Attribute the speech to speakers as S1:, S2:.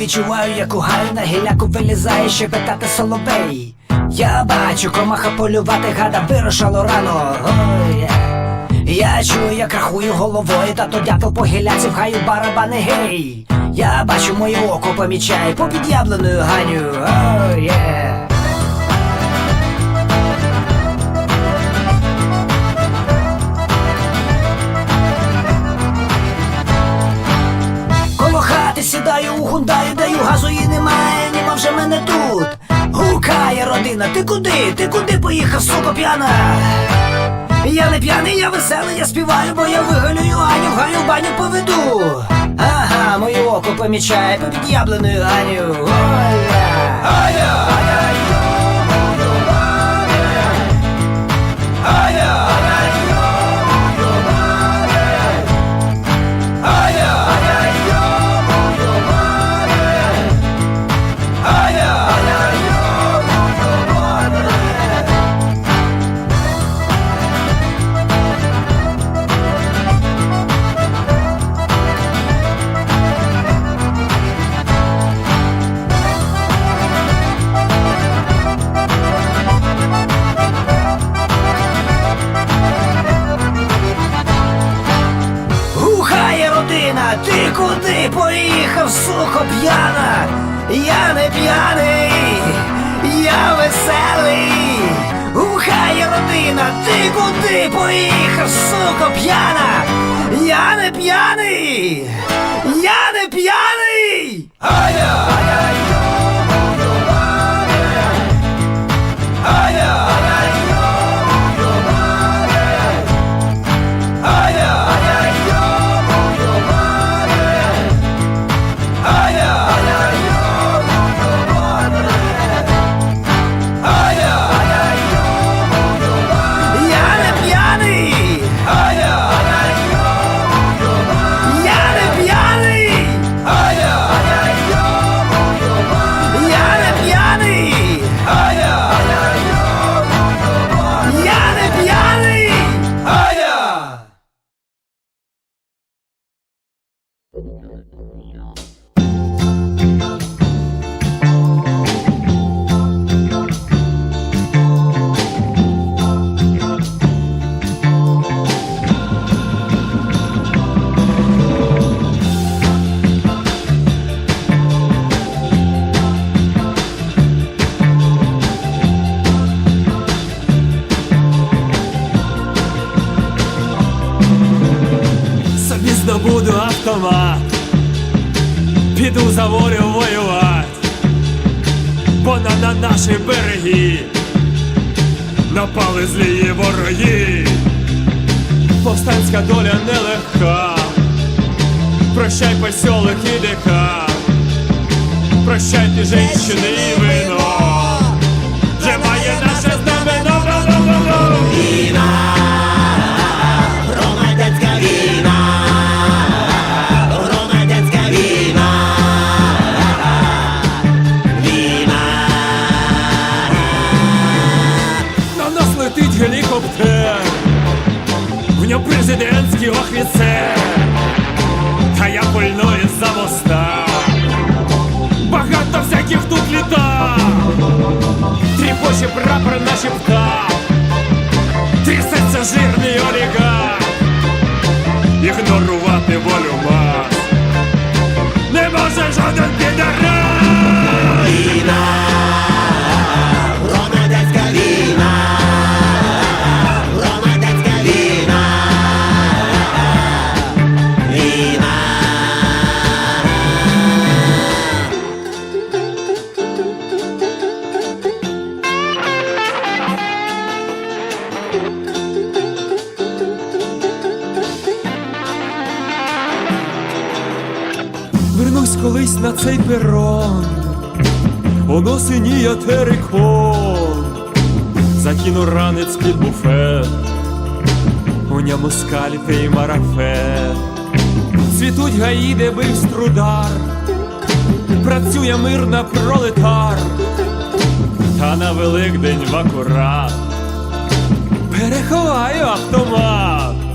S1: відчуваю, як у гаю на гіляку вилізає ще питати соловей. Я бачу, комаха полювати гада вирушало рано. Ой. Я чую, як рахую головою, тато дятел по гіляці в хаю барабани гей. Я бачу, моє око помічає по під'явленою ганю. Ой, є. Сідаю у хундаї, даю газу і немає, німа вже мене тут. Гукає родина, ти куди? Ти куди поїхав, сука п'яна? Я не п'яний, я веселий, я співаю, бо я вигалюю, Аню, в Ганю в баню поведу. Ага, моє око помічає по під'ябленою Аню. Ой, я. Аня, Аня, Аня, куди поїхав, сука, п'яна? Я не п'яний, я не п'яний. Аня!
S2: Автомат, піду за волю воювати, бо на, на наші береги напали злії вороги. Повстанська доля нелегка. Прощай, посьолок і дека. Прощайте, женщини і вино. Прапор на щепках, на цей перон, воно синіє терикон, закину ранець під буфет, у ньому скальпи і марафет, цвітуть гаї, де бив струдар, працює мирна пролетар, та на Великдень в акурат. Переховаю автомат.